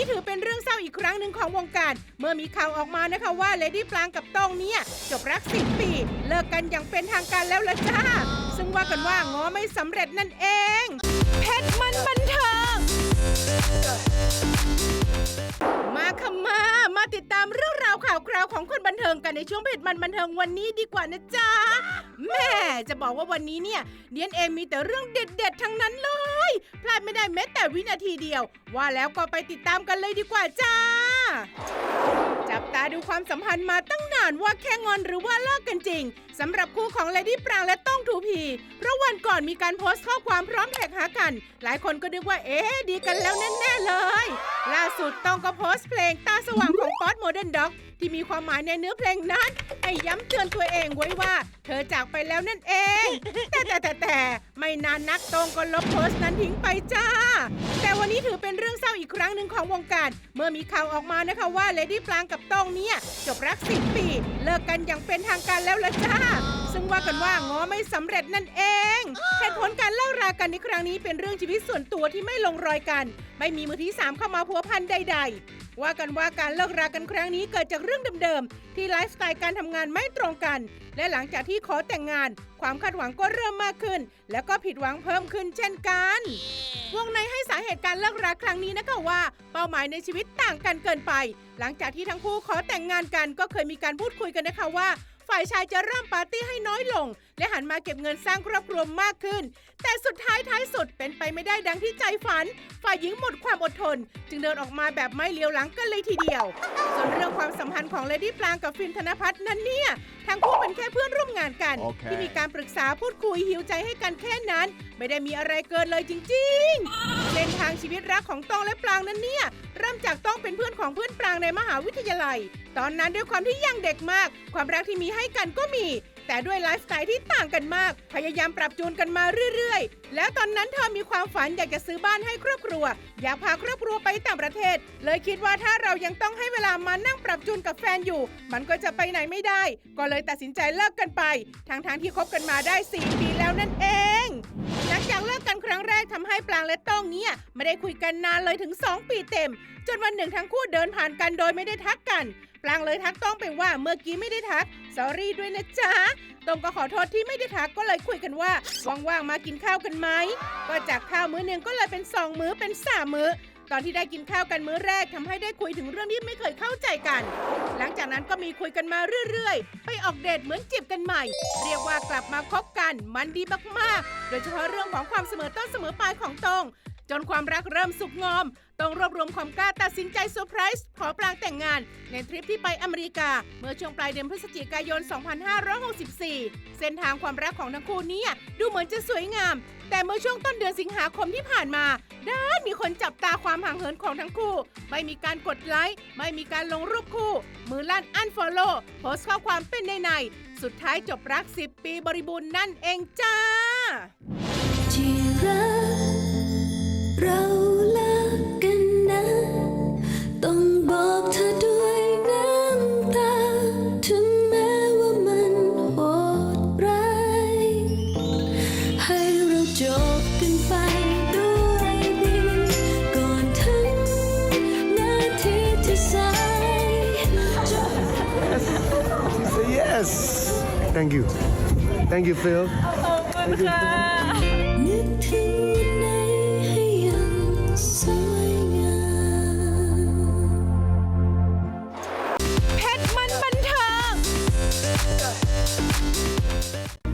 นี้ถือเป็นเรื่องเศร้าอีกครั้งหนึ่งของวงการ เมื่อมีข่าวออกมานะคะว่าเลดี้ปลางกับต้องเนี่ยจบรัก10ปี เลิกกันอย่างเป็นทางการแล้วละจ้า ซึ่งว่ากันว่าง้อไม่สำเร็จนั่นเอง เพชรมันบันเทิงมาค่ะมา มาติดตามเรื่องราวข่าวคราวของคนบันเทิงกันในช่วงเพจมันบันเทิงวันนี้ดีกว่านะจ๊ะ แม่จะบอกว่าวันนี้เนี่ยเดียนเองมีแต่เรื่องเด็ด ๆ ทั้งนั้นเลย พลาดไม่ได้แม้แต่วินาทีเดียว ว่าแล้วก็ไปติดตามกันเลยดีกว่าจ้า จับตาดูความสัมพันธ์มาตั้งานว่าแค่งอนหรือว่าเลิกกันจริงสำหรับคู่ของเลดี้ปรางและต้องทูพีเพราะวันก่อนมีการโพสต์ข้อความพร้อมแท็กหากัน หลายคนก็นึกว่าเอ๊ะดีกันแล้วแน่ๆเลย ล่าสุดต้องก็โพสต์เพลงตาสว่างของป๊อตโมเดิร์นด็อกที่มีความหมายในเนื้อเพลงนั้น ให้ย้ำเตือนตัวเองไว้ว่า เธอจากไปแล้วนั่นเอง แต่แต่แต่แต่ไม่นานนักตรงก็ลบโพสต์นั้นทิ้งไปจ้า แต่วันนี้ถือเป็นเรื่องเศร้าอีกครั้งหนึ่งของวงการ เมื่อมีข่าวออกมานะคะว่าเลดี้ปลางกับต้องเนี่ยจบรัก10ปีเลิกกันอย่างเป็นทางการแล้วละจ้า ซึ่งว่ากันว่าง้อไม่สำเร็จนั่นเองเหตุผลการเลิกรากันในครั้งนี้เป็นเรื่องชีวิตส่วนตัวที่ไม่ลงรอยกัน ไม่มีมือที่สามเข้ามาพัวพันใด ๆ ว่ากันว่าการเลิกรากันครั้งนี้เกิดจากเรื่องเดิมๆที่ไลฟ์สไตล์การทำงานไม่ตรงกัน และหลังจากที่ขอแต่งงาน ความคาดหวังก็เริ่มมากขึ้น แล้วก็ผิดหวังเพิ่มขึ้นเช่นกัน สาเหตุการเลิกราครั้งนี้นะคะว่า เป้าหมายในชีวิตต่างกันเกินไป หลังจากที่ทั้งคู่ขอแต่งงานกันก็เคยมีการพูดคุยกันนะคะว่า ฝ่ายชายจะเริ่มปาร์ตี้ให้น้อยลง และหันมาเก็บเงินสร้างครอบครัวมากขึ้น แต่สุดท้ายท้ายสุดเป็นไปไม่ได้ดังที่ใจฝัน ฝ่ายหญิงหมดความอดทน จึงเดินออกมาแบบไม่เลี้ยวหลังกันเลยทีเดียว ส่วนเรื่องความสัมพันธ์ของเลดี้ปลางกับฟิลธนพัฒน์นั้นเนี่ยทั้งคู่ กันโอเคที่มีการปรึกษาพูดคุยหิวใจให้กันแค่นั้น ไม่ได้มีอะไรเกินเลยจริงๆเส้นทางชีวิตรักของต้องและปลางนั้นเนี่ยเริ่มจากต้องเป็นเพื่อนของเพื่อนปรางในมหาวิทยาลัย ตอนนั้นด้วยความที่ยังเด็กมาก ความรักที่มีให้กันก็มี แต่ด้วยไลฟ์สไตล์ที่ต่างกันมาก พยายามปรับจูนกันมาเรื่อยๆ แล้วตอนนั้นเธอมีความฝันอยากจะซื้อบ้านให้ครอบครัว อยากพาครอบครัวไปต่างประเทศ เลยคิดว่าถ้าเรายังต้องให้เวลามานั่งปรับจูนกับแฟนอยู่ มันก็จะไปไหนไม่ได้ ก็เลยตัดสินใจเลิกกันไปทั้งๆที่คบกันมาได้ 4 ปีแล้วนั่นเอง งจากเลิกกันครั้งแรกทำให้ปลางและต้องเนี่ยไม่ได้คุยกันนานเลยถึง 2 ปีเต็ม จนวันหนึ่งทั้งคู่เดินผ่านกันโดยไม่ได้ทักกัน ปลางเลยทักต้องไปว่าเมื่อกี้ไม่ได้ทักสอรี่ด้วยนะจ๊ะตองก็ขอโทษที่ไม่ได้ทักก็เลยคุยกันว่าว่างๆมากินข้าวกันไหมก็จากข้าวมื้อหนึ่งก็เลยเป็นสองมื้อเป็นสามมื้อ ตอนที่ได้กินข้าวกันมื้อแรกทำให้ได้คุยถึงเรื่องที่ไม่เคยเข้าใจกัน หลังจากนั้นก็มีคุยกันมาเรื่อยๆ ไปออกเดทเหมือนจีบกันใหม่ เรียกว่ากลับมาคบกันมันดีมากๆ โดยเฉพาะเรื่องของความเสมอต้นเสมอปลายของตรง จนความรักเริ่มสุกงอม ต้องรวบรวมความกล้าตัดสินใจเซอร์ไพรส์ขอปลางแต่งงาน ในทริปที่ไปอเมริกา เมื่อช่วงปลายเดือนพฤศจิกายน 2564 เส้นทางความรักของทั้งคู่นี้ดูเหมือนจะสวยงาม แต่เมื่อช่วงต้นเดือนสิงหาคมที่ผ่านมาด้านมีคนจับตาความห่างเหินของทั้งคู่ ไม่มีการกดไลค์ ไม่มีการลงรูปคู่ มือลั่นอันฟอลโล่โพสต์ข้อความเป็นในใน สุดท้ายจบรัก 10 ปีบริบูรณ์นั่นเองจ้า เราเลิกกันนะ ต้องบอกเธอด้วยน้ำตา ถึงแม้ว่ามันโหดร้าย ให้เราจบกันไปด้วยดีก่อนถึงนาทีที่สาย She said yes. Thank you. Thank you, Phil. นึก フフフフ。